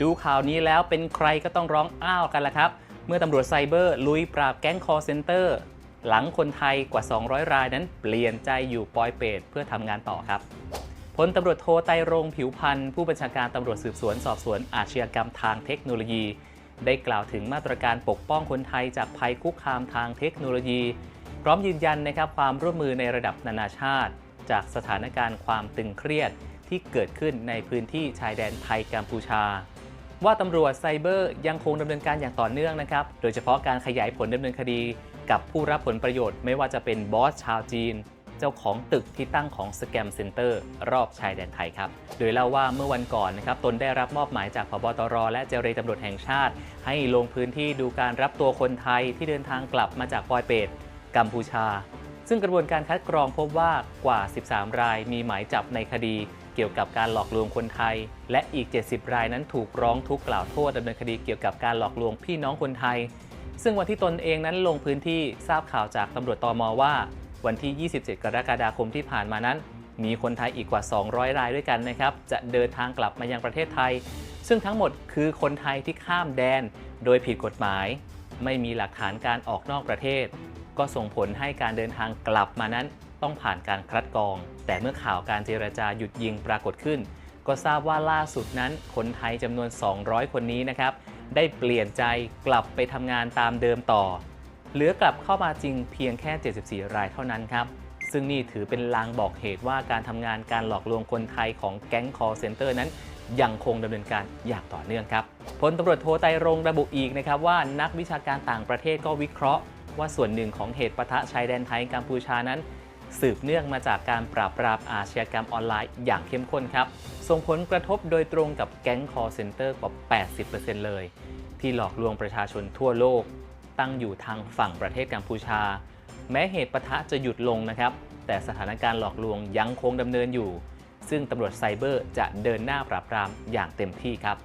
ดูข่าวนี้แล้วเป็นใครก็ต้องร้องอ้าวกันละครับ เมื่อตำรวจไซเบอร์ลุยปราบแก๊งคอร์เซนเตอร์ หลังคนไทยกว่า 200 รายนั้นเปลี่ยนใจอยู่ปอยเปตเพื่อทำงานต่อครับพลตำรวจโทไตรงผิวพันธ์ผู้บัญชาการตำรวจสืบสวนสอบสวนอาชญากรรมทางเทคโนโลยี ได้กล่าวถึงมาตรการปกป้องคนไทยจากภัยคุกคามทางเทคโนโลยี พร้อมยืนยันนะครับความร่วมมือในระดับนานาชาติ จากสถานการณ์ความตึงเครียดที่เกิดขึ้นในพื้นที่ชายแดนไทยกัมพูชา ว่าตำรวจไซเบอร์ยังคงดำเนินการอย่างต่อเนื่องนะครับ โดยเฉพาะการขยายผลดำเนินคดี กับผู้รับผลประโยชน์ไม่ว่าจะเป็นบอสชาวจีน เจ้าของตึกที่ตั้งของสแกมเซ็นเตอร์รอบชายแดนไทยครับ โดยเล่าว่าเมื่อวันก่อนนะครับตนได้รับมอบหมายจากพบตร และเจรตำรวจแห่งชาติ ให้ลงพื้นที่ดูการรับตัวคนไทยที่เดินทางกลับมาจากปอยเปตกัมพูชา ซึ่งกระบวนการคัดกรองพบว่ากว่า 13 รายมีหมายจับในคดี เกี่ยวกับการหลอกลวงคนไทย และอีก 70 รายนั้นถูกร้องทุกข์กล่าวโทษดำเนินคดีเกี่ยวกับการหลอกลวงพี่น้องคนไทย ซึ่งวันที่ตนเองนั้นลงพื้นที่ทราบข่าวจากตำรวจตอมว่า วันที่ 27 กรกฎาคมที่ผ่านมานั้น มีคนไทยอีกกว่า 200 รายด้วยกันนะครับ จะเดินทางกลับมายังประเทศไทย ซึ่งทั้งหมดคือคนไทยที่ข้ามแดน โดยผิดกฎหมาย ไม่มีหลักฐานการออกนอกประเทศ ก็ส่งผลให้การเดินทางกลับมานั้น ต้องผ่านการคัดกรอง แต่เมื่อข่าวการเจรจาหยุดยิงปรากฏขึ้น ก็ทราบว่าล่าสุดนั้นคนไทยจำนวน 200 คนนี้นะครับ ได้เปลี่ยนใจกลับไปทำงานตามเดิมต่อ เหลือกลับเข้ามาจริงเพียงแค่ 74 รายเท่านั้นครับซึ่งนี่ถือเป็นลางบอกเหตุว่าการทำงานการหลอกลวงคนไทยของแก๊ง call center นั้น ยังคงดำเนินการอย่างต่อเนื่องครับพลตำรวจโทไตรงระบุอีกนะครับว่านักวิชาการต่างประเทศก็วิเคราะห์ ว่าส่วนหนึ่งของเหตุปะทะชายแดนไทยกัมพูชานั้น สืบเนื่องมาจากการปราบปรามอาชญากรรมออนไลน์อย่างเข้มข้นครับ ส่งผลกระทบโดยตรงกับแก๊ง call center กว่า 80%เลย ที่หลอกลวงประชาชนทั่วโลก ตั้งอยู่ทางฝั่งประเทศกัมพูชา แม้เหตุปะทะจะหยุดลงนะครับ แต่สถานการณ์หลอกลวงยังคงดำเนินอยู่ ซึ่งตำรวจไซเบอร์จะเดินหน้าปราบปรามอย่างเต็มที่ครับ